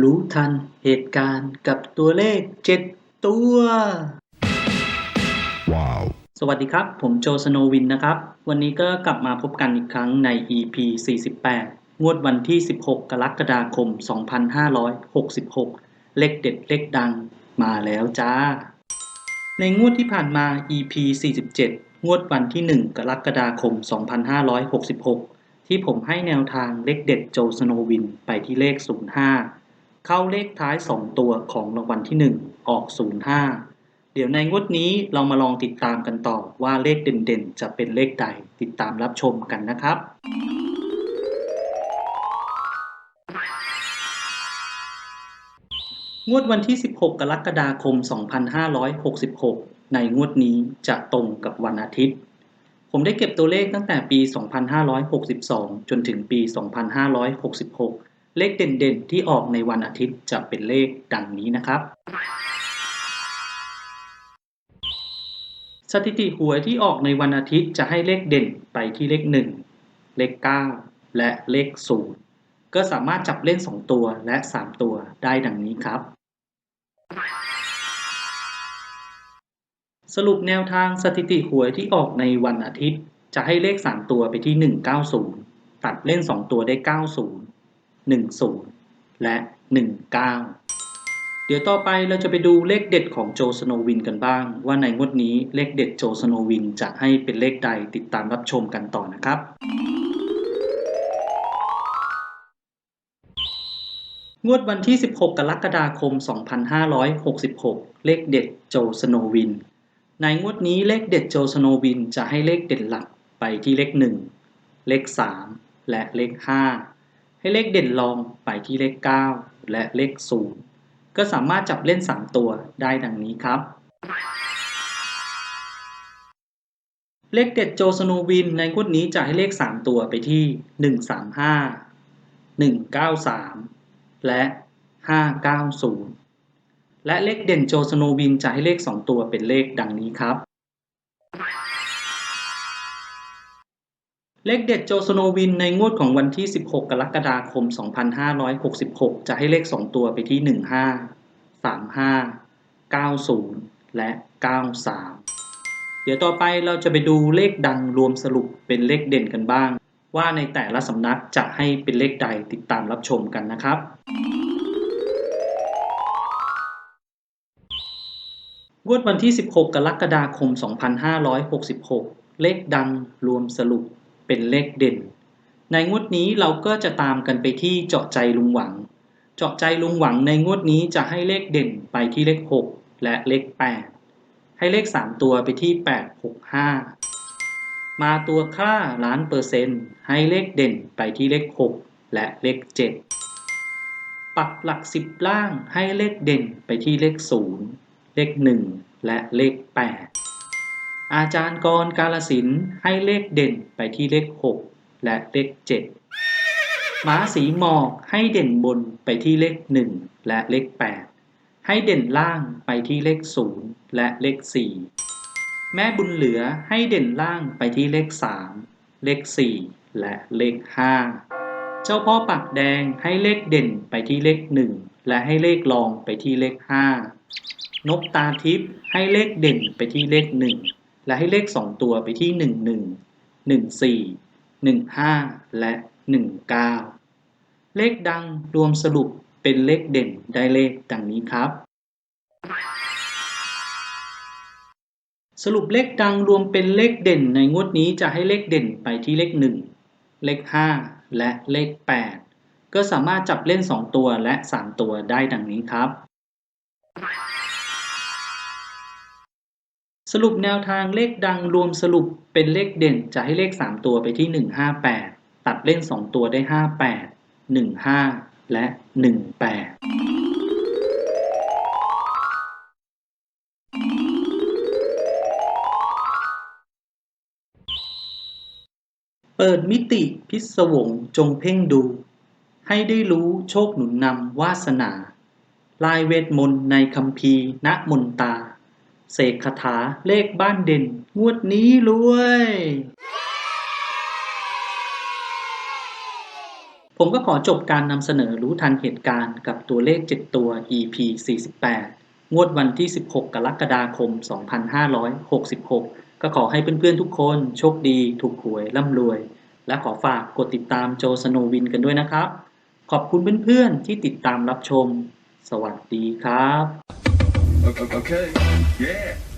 รู้ทันเหตุการณ์กับตัวเลขเจ็ดตัว Wow. สวัสดีครับ ผมโจสโนวินนะครับ วันนี้ก็กลับมาพบกันอีกครั้งใน EP 48 งวดวันที่ 16 กรกฎาคม 2566 เลขเด็ดเลขดังมาแล้วจ้า ในงวดที่ผ่านมา EP 47 งวดวันที่ 1 กรกฎาคม 2566 ที่ผมให้แนวทางเลขเด็ดโจสโนวินไปที่เลข 05 เข้าเลขท้าย 2 ตัวของรางวัลที่ 1 ออก 05 เดี๋ยวในงวดนี้เรามาลองติดตามกันต่อว่าเลขเด่นๆ จะเป็นเลขใดติดตามรับชมกันนะครับ งวดวันที่ 16 กรกฎาคม 2566 ในงวดนี้จะตรงกับวันอาทิตย์ผมได้เก็บตัวเลขตั้งแต่ปี 2562 จนถึงปี 2566 เลขเด่นๆ ที่ออกในวันอาทิตย์จะเป็นเลขดังนี้นะครับ สถิติหวยที่ออกในวันอาทิตย์จะให้เลขเด่นไปที่เลข 1 เลข 9 และเลข 0 ก็สามารถจับเล่น 2 ตัวและ 3 ตัวได้ดังนี้ครับ สรุปแนวทางสถิติหวยที่ออกในวันอาทิตย์ จะให้เลข 3 ตัวไปที่ 190 ตัดเล่น 2 ตัวได้ 90 10 และ 19 เดี๋ยวต่อไปเราจะไปดูเลขเด็ดของโจสโนวินกันบ้าง ว่าในงวดนี้เลขเด็ดโจสโนวินจะให้เป็นเลขใดติดตามรับชมกันต่อนะครับงวดวันที่ 16 กรกฎาคม 2566 เลขเด็ดโจสโนวิน ในงวดนี้เลขเด็ดโจสโนวินจะให้เลขเด่นหลักไปที่เลข 1 เลข 3 และเลข 5 ให้เลขเด่นรองไปที่เลข 9 และเลข 0 ก็สามารถจับเล่น 3 ตัวได้ดังนี้ครับ เลขเด็ดโจสโนวินในงวดนี้จะให้เลข 3 ตัวไปที่ 135 193 และ 590 และเลขเด่นโจสโนวินจะให้เลข 2 ตัวเป็นเลขดังนี้ครับ เลขเด็ดโจสโนวินในงวดของวันที่ 16 กรกฎาคม 2566 จะให้เลข 2 ตัวไปที่ 15 35 90 และ 93 เดี๋ยวต่อไปเราจะไปดูเลขดังรวมสรุปเป็นเลขเด่นกันบ้าง ว่าในแต่ละสำนักจะให้เป็นเลขใดติดตามรับชมกันนะครับ งวดวันที่ 16 กรกฎาคม 2566 เลขดังรวมสรุป เป็นเลขเด่น ในงวดนี้เราก็จะตามกันไปที่เจาะใจลุงหวัง เจาะใจลุงหวังในงวดนี้จะให้เลขเด่นไปที่เลข 6 และเลข 8 ให้เลข 3 ตัวไปที่ 865มาตัวค่าล้านเปอร์เซ็นต์ให้เลขเด่นไปที่เลข 6 และเลข 7 ปักหลัก 10 ล่างให้เลขเด่นไปที่เลข 0 เลข 1 และเลข 8 อาจารย์กรกาลสินให้เลขเด่นไปที่เลข 6 และเลข 7 ม้าสีหมอกให้เด่นบนไปที่เลข 1 และเลข 8 ให้เด่นล่างไปที่เลข 0 และเลข 4 แม่บุญเหลือให้เด่นล่างไปที่เลข 3 เลข 4 และเลข 5 เจ้าพ่อปักแดงให้เลขเด่นไปที่เลข 1 และให้เลขรองไปที่เลข 5 นกตาทิพย์ให้เลขเด่นไปที่เลข 1 และให้เลข 2 ตัวไปที่ 11 14 15 และ 19 เลขดังรวมสรุปเป็นเลขเด่นได้เลขดังนี้ครับ สรุปเลขดังรวมเป็นเลขเด่นในงวดนี้จะให้เลขเด่นไปที่เลข 1 เลข 5 และเลข 8 ก็สามารถจับเล่น 2 ตัวและ 3 ตัวได้ดังนี้ครับ สรุปแนวทางเลขดังรวมสรุปเป็นเลขเด่นจะให้เลข 3 ตัวไปที่ 158 ตัดเล่น 2 ตัวได้ 58 15 และ 18เปิดมิติพิศวงจงเพ่งดู ให้ได้รู้โชคหนุนนำวาสนา ลายเวทมนต์ในคัมภีณมนตา เสกคาถาเลขบ้านเด่น งวดนี้รวย ผมก็ขอจบการนำเสนอรู้ทันเหตุการณ์กับตัวเลข 7 ตัว EP 48 งวดวันที่ 16 กรกฎาคม 2566 ก็ขอให้เพื่อนๆทุกคนโชคดี ถูกหวยร่ำรวย และขอฝากกดติดตามโจสโนวินกันด้วยนะครับ ขอบคุณเพื่อนๆที่ติดตามรับชม สวัสดีครับ okay. Yeah.